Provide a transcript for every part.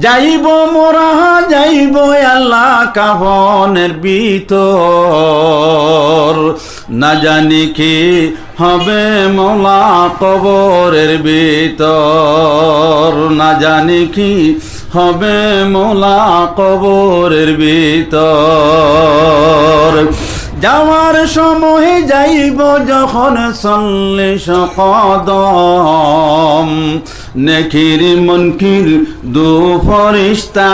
যাইব মোরা, যাইব আল্লাহ কাহনের ভিতর। না জানি কি হবে মোলা কবরের ভিতর। না জানি কি হবে মোলা কবরের ভিতর। যাওয়ার সময় যাইব যখন চল্লিশ কদম। নেকির মনকির দু ফরিস্তা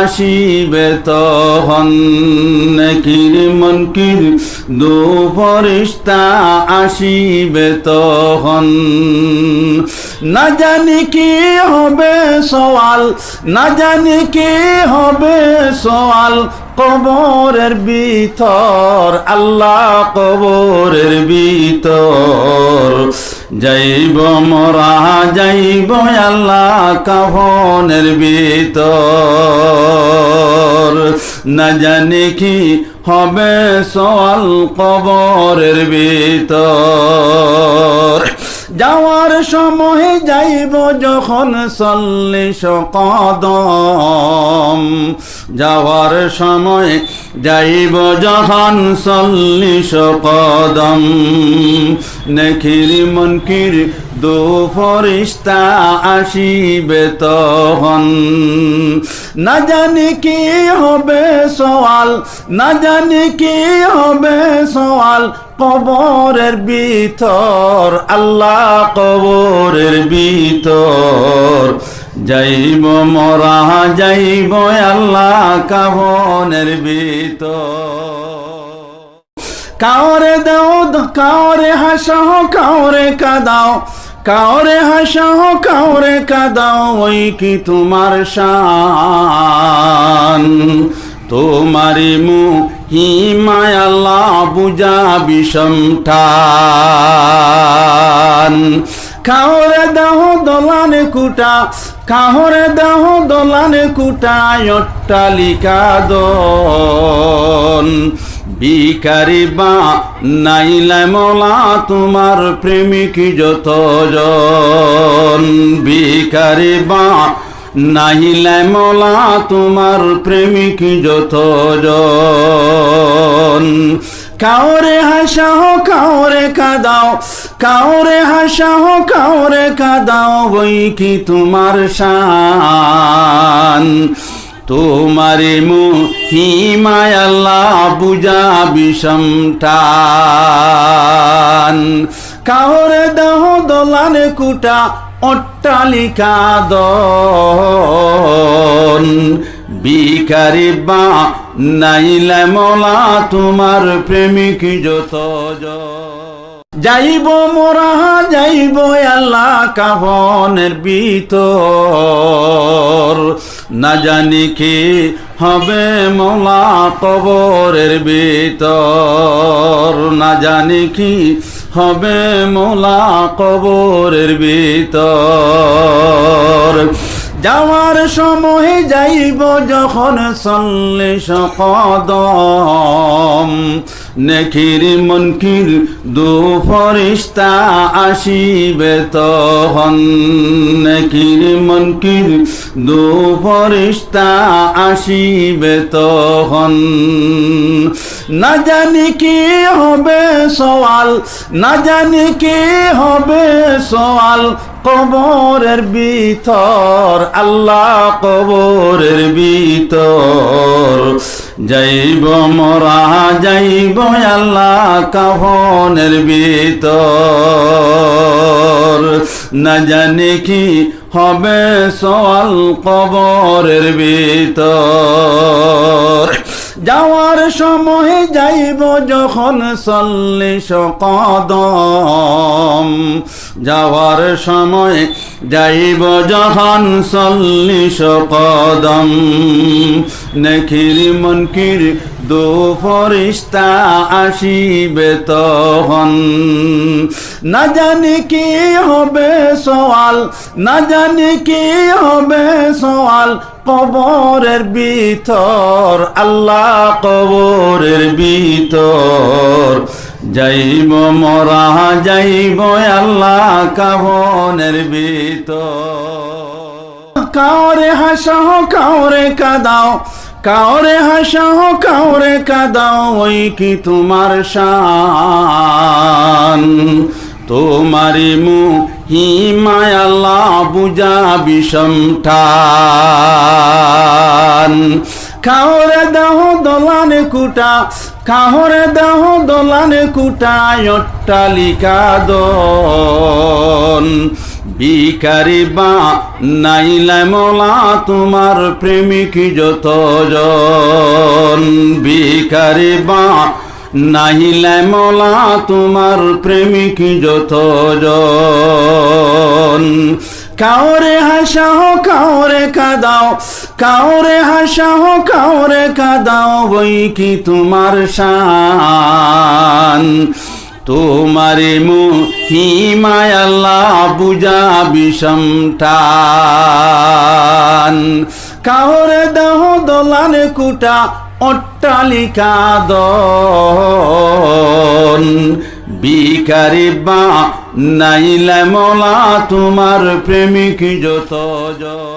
আসিবে তখন। নেকির মনকির দু ফরিস্তা আসিবে তখন। না জানি কি হবে সওয়াল, না জানি কি হবে সওয়াল, কবরের ভিতর, আল্লাহ কবরের ভিতর। যাইব মরা, যাইব আল্লাহ কাহনের ভিতর। না জানি কি হবে সওয়াল কবরের ভিতর। যাওয়ার সময় যাইব যখন চল্লিশ কদম। যাওয়ার সময় যাইব যখন চল্লিশ কদম। নেখির মনকির দু ফরিস্তা আসিবে তখন। না জানি কি হবে সওয়াল, না জানি কি হবে সওয়াল, কবরের ভিতর, আল্লাহ কবরের ভিতর। যাইব মরা, যাইব আল্লাহ কাহনের ভিতর। কাওরে দাও, কাওরে হাসাও, কাওরে কাদাও। কাওরে হাসাও, কাওরে কাদাও, ওই কি তোমার শান? তোমারি মু হিমায়াল্লা বুঝা বিষমঠান কাহরে দেহ দলানে কুটা কাহরে দেহ দলানে কুটা অট্টালিকা দন। বিকারি বা নাইলে মলা, তোমার প্রেমিক যতজন। বিকারি বা নাহিলে মলা, তোমার প্রেমিক যতজন। কাউরে হাসাহ কাউরে কাদাও, কাউরে হাসাহ কাউরে কাদাও বই কি তোমার শান? তোমারে মু হিমায় আল্লাহ বুঝা বিষমটান কাহরে দেহ দলানে কুটা অট্টালিকা দন। বিকারি বা নাইলে মলা তোমার প্রেমিক যত যাইব মোরা, যাইব আল্লাহ কাহনের ভিতর। না জানি কি হবে মোলা কবরের ভিতর। না জানি কি হবে মোলা কবরের ভিতর। যাওয়ার সময় যাইব যখন চল্লিশ কদম নেখির মনকির দু ফরিস্তা আসিবে তখন। নেকির মনকির দু ফরিস্তা আসিবে তখন। না জানি কি হবে সওয়াল, না জানি কি হবে সওয়াল। কবরের ভিতর, আল্লাহ কবরের ভিতর। যাইব মরা, যাইব আল্লাহ কাহনের ভিতর। না জানি কি হবে সওয়াল কবরের ভিতর। যাওয়ার সময় যাইব যখন চল্লিশ কদম। যাওয়ার সময় যাইব যখন চল্লিশ কদম। নেখির মনকির দু ফরিস্তা আসিবে তখন। না জানি কি হবে সওয়াল, না জানি কি হবে সওয়াল, কবরের ভিতর, আল্লাহ কবরের ভিতর। যাইব মরা যাইব আল্লাহ কাবনের ভিতর। কাওরে হাসাও, কাওরে কাদাও, কাওরে হাসাও, কাওরে কাদাও, ওই কি তোমার শান? তোমারি মুহিমায় আল্লাহ বুঝা বিষম ঠান। কাহরে দেহ দলানে কুটা কাহরে দেহ দলানে কুটা অট্টালিকা দন বিকারি বা নাইলে মলা তোমার প্রেমিক যতজন। বিকারি বা নাহিলে মলা তোমার প্রেমিক যতজন। কাউরে হাসাহ কাউরে কাদাও কাউরে হাসাহ কাউরে কাদাও বই কি তোমার শান? তোমারে মুহিমায় আল্লাহ বুঝা বিষম টান কাহরে দেহ দোলানে কুটা, অট্টালিকা দন। বিকারি বা নাইলে মলা, তোমার প্রেমিক যত জন